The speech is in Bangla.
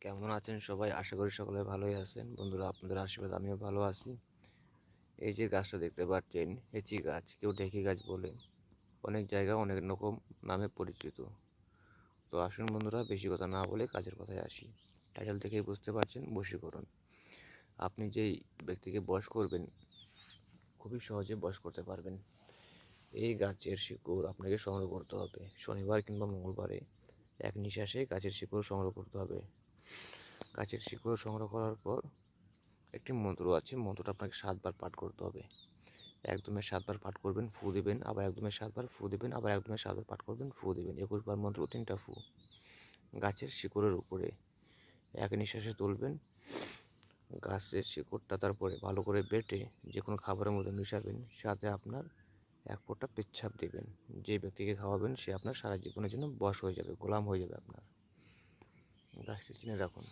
কেমন আছেন সবাই? আশা করি সকলে ভালোই আছেন। বন্ধুরা, আপনাদের আশীর্বাদ, আমিও ভালো আছি। এই যে গাছটা দেখতে পাচ্ছেন, হেঁচি গাছ, কেউ ঢেকি গাছ বলে। অনেক জায়গা, অনেক রকম নামে পরিচিত। তো আসুন বন্ধুরা, বেশি কথা না বলে কাজের কথায় আসি। টাইটেল থেকেই বুঝতে পারছেন, বশীকরণ। আপনি যেই ব্যক্তিকে বশ করবেন, খুবই সহজে বশ করতে পারবেন। এই গাছের শিকড় আপনাকে সংগ্রহ করতে হবে। শনিবার কিংবা মঙ্গলবারে এক নিঃশ্বাসে গাছের শিকড় সংগ্রহ করতে হবে। গাছের শিকড় সংগ্রহ করার পর একটি মন্ত্র আছে, মন্ত্রটা আপনাকে সাতবার পাঠ করতে হবে। একদমে সাতবার পাঠ করবেন, ফু দেবেন, আবার একদমে সাতবার ফু দেবেন, আবার একদমে সাতবার পাঠ করবেন, ফু দেবেন। একুশ বার মন্ত্র, তিনটা ফু। গাছের শিকড়ের উপরে এক নিঃশ্বাসে তুলবেন, গাছের শিকড়টা তারপরে ভালো করে বেটে যে কোনো খাবারের মধ্যে মিশাবেন, সাথে আপনার এক ফোঁটা পেচ্ছাপ দেবেন। যে ব্যক্তিকে খাওয়াবেন, সে আপনার সারা জীবনের জন্য বশ হয়ে যাবে, গোলাম হয়ে যাবে আপনার। গাছটি চিনে রাখুন।